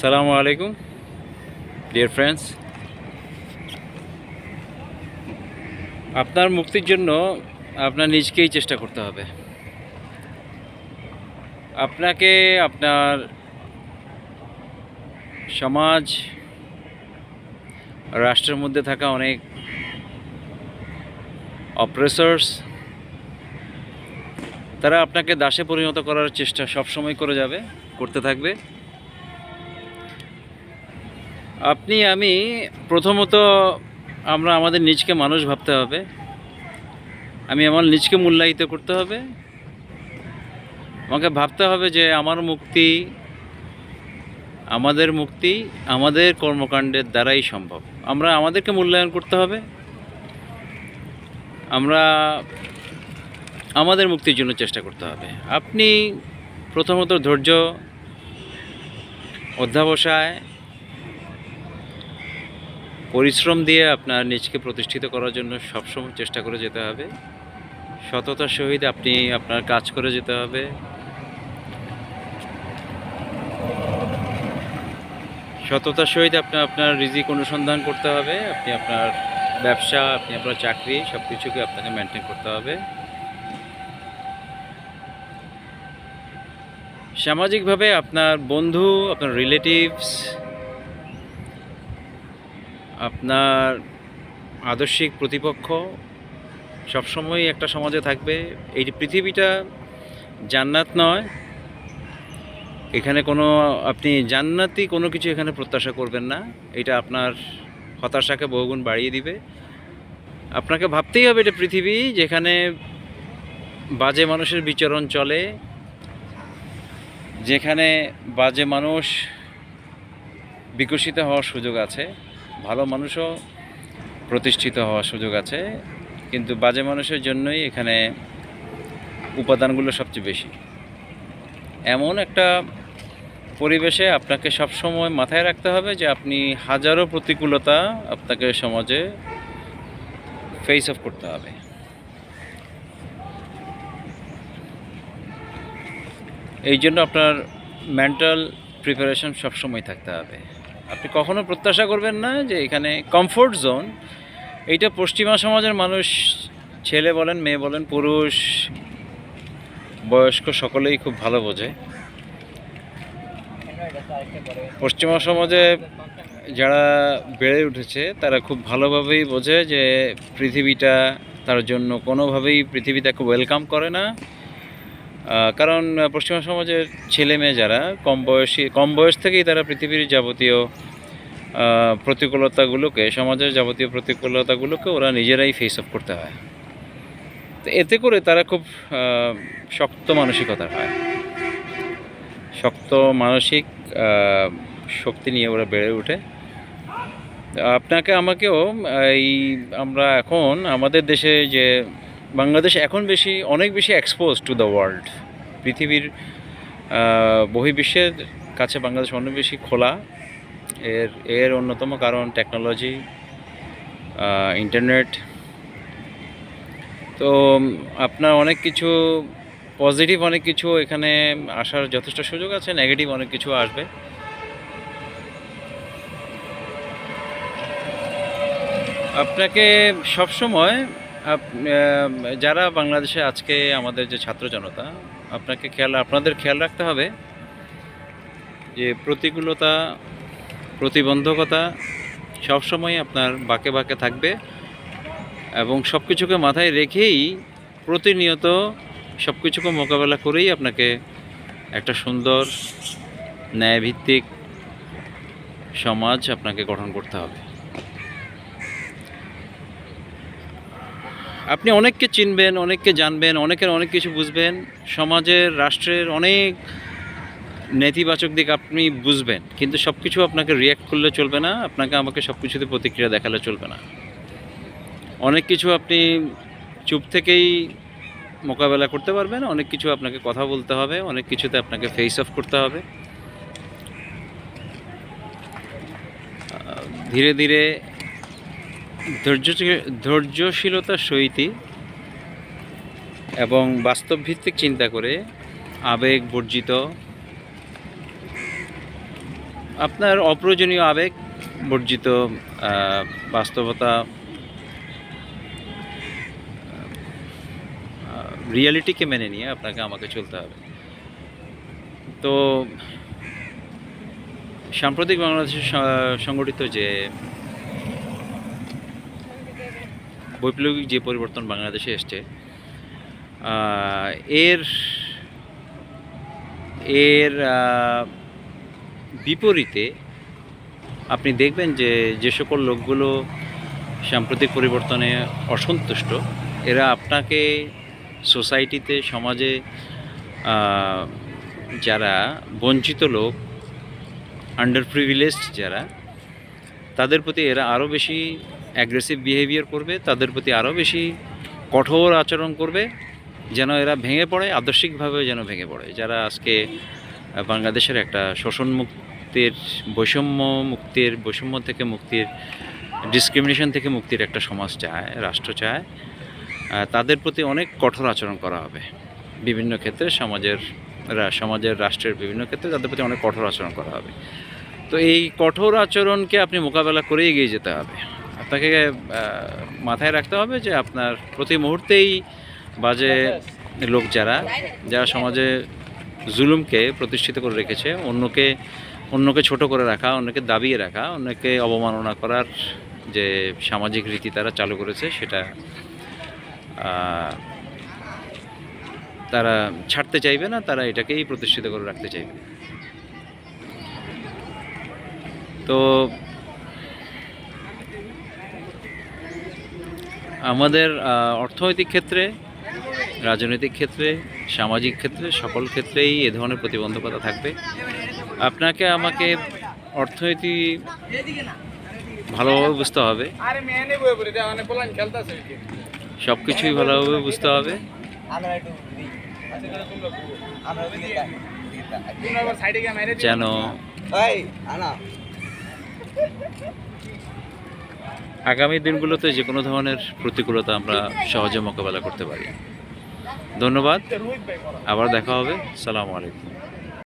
সালামু আলাইকুম, dear friends. আপনার মুক্তির জন্য আপনার নিজকেই চেষ্টা করতে হবে। আপনাকে আপনার সমাজ, রাষ্ট্রের মধ্যে থাকা অনেক অপ্রেসার্স তারা আপনাকে দাসে পরিণত করার চেষ্টা সবসময় করে যাবে, করতে থাকবে। আপনি, আমি প্রথমত আমরা আমাদের নিজকে মানুষ ভাবতে হবে। আমি আমার নিজকে মূল্যায়িত করতে হবে। আমাকে ভাবতে হবে যে আমার মুক্তি, আমাদের মুক্তি আমাদের কর্মকাণ্ডের দ্বারাই সম্ভব। আমরা আমাদেরকে মূল্যায়ন করতে হবে। আমরা আমাদের মুক্তির জন্য চেষ্টা করতে হবে। আপনি প্রথমত ধৈর্য, অধ্যাবসায় পরিশ্রম দিয়ে আপনার নিজকে প্রতিষ্ঠিত করার জন্য সবসময় চেষ্টা করে যেতে হবে। সততার সহিত আপনি আপনার কাজ করে যেতে হবে। সততার সহিত আপনি, আপনার রিজিক অনুসন্ধান করতে হবে। আপনি আপনার ব্যবসা, আপনি আপনার চাকরি সব কিছুকে আপনাকে মেনটেন করতে হবে। সামাজিকভাবে আপনার বন্ধু, আপনার রিলেটিভস আপনার আদর্শিক প্রতিপক্ষ সবসময় একটা সমাজে থাকবে। এই পৃথিবীটা জান্নাত নয়, এখানে কোনো, আপনি জান্নাতি কোনো কিছু এখানে প্রত্যাশা করবেন না। এটা আপনার হতাশাকে বহুগুণ বাড়িয়ে দিবে। আপনাকে ভাবতেই হবে এটা পৃথিবী যেখানে বাজে মানুষের বিচরণ চলে, যেখানে বাজে মানুষ বিকশিত হওয়ার সুযোগ আছে। ভালো মানুষও প্রতিষ্ঠিত হওয়ার সুযোগ আছে, কিন্তু বাজে মানুষের জন্যই এখানে উপাদানগুলো সবচেয়ে বেশি। এমন একটা পরিবেশে আপনাকে সবসময় মাথায় রাখতে হবে যে আপনি হাজারো প্রতিকূলতা আপনাকে সমাজে ফেস অফ করতে হবে। এই জন্য আপনার মেন্টাল প্রিপারেশন সবসময় থাকতে হবে। আপনি কখনো প্রত্যাশা করবেন না যে এখানে কমফোর্ট জোন এইটা পশ্চিমা সমাজের মানুষ, ছেলে বলেন, মেয়ে বলেন, পুরুষ, বয়স্ক সকলেই খুব ভালো বোঝে। পশ্চিমা সমাজে যারা বেড়ে উঠেছে, তারা খুব ভালোভাবেই বোঝে যে পৃথিবীটা তার জন্য কোনোভাবেই পৃথিবী তাকে ওয়েলকাম করে না। কারণ পশ্চিমা সমাজের ছেলে মেয়ে যারা, কম বয়সী, কম বয়স থেকেই তারা পৃথিবীর যাবতীয় প্রতিকূলতাগুলোকে, সমাজের যাবতীয় প্রতিকূলতাগুলোকে ওরা নিজেরাই ফেস অফ করতে হয়। তো এতে করে তারা খুব শক্ত মানসিকতার হয়। শক্ত মানসিক শক্তি নিয়ে ওরা বেড়ে ওঠে। আপনাকে, আমাকেও এই, আমরা এখন আমাদের দেশে যে বাংলাদেশ এখন বেশি, অনেক বেশি এক্সপোজ টু দ্য ওয়ার্ল্ড পৃথিবীর বহির্বিশ্বের কাছে বাংলাদেশ অনেক বেশি খোলা। এর এর অন্যতম কারণ টেকনোলজি ইন্টারনেট তো আপনার অনেক কিছু পজিটিভ অনেক কিছু এখানে আসার যথেষ্ট সুযোগ আছে নেগেটিভ অনেক কিছু আসবে। আপনাকে সবসময় যারা বাংলাদেশে আজকে আমাদের যে ছাত্র জনতা, আপনাকে খেয়াল, আপনাদের খেয়াল রাখতে হবে যে প্রতিকূলতা, প্রতিবন্ধকতা সবসময় আপনার বাঁকে বাঁকে থাকবে এবং সব কিছুকে মাথায় রেখেই প্রতিনিয়ত সব কিছুকে মোকাবেলা করেই আপনাকে একটা সুন্দর ন্যায়ভিত্তিক সমাজ আপনাকে গঠন করতে হবে। আপনি অনেককে চিনবেন, অনেককে জানবেন, অনেকের অনেক কিছু বুঝবেন। সমাজের, রাষ্ট্রের অনেক নেতিবাচক দিক আপনি বুঝবেন, কিন্তু সব কিছু আপনাকে রিয়্যাক্ট করলে চলবে না, আপনাকে আমাকে সব কিছুতে প্রতিক্রিয়া দেখালে চলবে না। অনেক কিছু আপনি চুপ থেকেই মোকাবেলা করতে পারবেন, অনেক কিছু আপনাকে কথা বলতে হবে, অনেক কিছুতে আপনাকে ফেস অফ করতে হবে। ধীরে ধীরে ধৈর্য ধৈর্যশীলতার সহিতই এবং বাস্তবভিত্তিক চিন্তা করে আবেগ বর্জিত আপনার অপ্রয়োজনীয় আবেগ বর্জিত বাস্তবতা রিয়ালিটিকে মেনে নিয়ে আপনাকে আমাকে চলতে হবে। তো সাম্প্রতিক বাংলাদেশে সংগঠিত যে বৈপ্লবিক যে পরিবর্তন বাংলাদেশে এসছে এর এর বিপরীতে আপনি দেখবেন যে যে সকল লোকগুলো সাম্প্রতিক পরিবর্তনে অসন্তুষ্ট, এরা আপনাকে সোসাইটিতে, সমাজে যারা বঞ্চিত লোক আন্ডার প্রিভিলেজড যারা, তাদের প্রতি এরা আরও বেশি অ্যাগ্রেসিভ বিহেভিয়ার করবে, তাদের প্রতি আরও বেশি কঠোর আচরণ করবে, যেন এরা ভেঙে পড়ে আদর্শিকভাবে যেন ভেঙে পড়ে। যারা আজকে বাংলাদেশের একটা শোষণ মুক্তির বৈষম্য মুক্তির, বৈষম্য থেকে মুক্তির ডিসক্রিমিনেশন থেকে মুক্তির একটা সমাজ চায়, রাষ্ট্র চায় তাদের প্রতি অনেক কঠোর আচরণ করা হবে। বিভিন্ন ক্ষেত্রে সমাজের সমাজের, রাষ্ট্রের বিভিন্ন ক্ষেত্রে তাদের প্রতি অনেক কঠোর আচরণ করা হবে। তো এই কঠোর আচরণকে আপনি মোকাবেলা করে এগিয়ে যেতে হবে। আপনাকে মাথায় রাখতে হবে যে আপনার প্রতি মুহূর্তেই বাজে লোক যারা যারা সমাজে জুলুমকে প্রতিষ্ঠিত করে রেখেছে, অন্যকে অন্যকে ছোট করে রাখা, অন্যকে দাবিয়ে রাখা, অন্যকে অবমাননা করার যে সামাজিক রীতি তারা চালু করেছে, সেটা তারা ছাড়তে চাইবে না, তারা এটাকেই প্রতিষ্ঠিত করে রাখতে চাইবে। তো আমাদের অর্থনৈতিক ক্ষেত্রে, রাজনৈতিক ক্ষেত্রে, সামাজিক ক্ষেত্রে, সকল ক্ষেত্রেই এ ধরনের প্রতিবন্ধকতা থাকবে আপনাকে আমাকে অর্থনীতি ভালোভাবে বুঝতে হবে সব কিছুই ভালোভাবে বুঝতে হবে। যেন। আগামী দিনগুলোতে যে কোনো ধরনের প্রতিকূলতা আমরা সহজে মোকাবেলা করতে পারি। ধন্যবাদ। আবার দেখা হবে। সালামু আলাইকুম।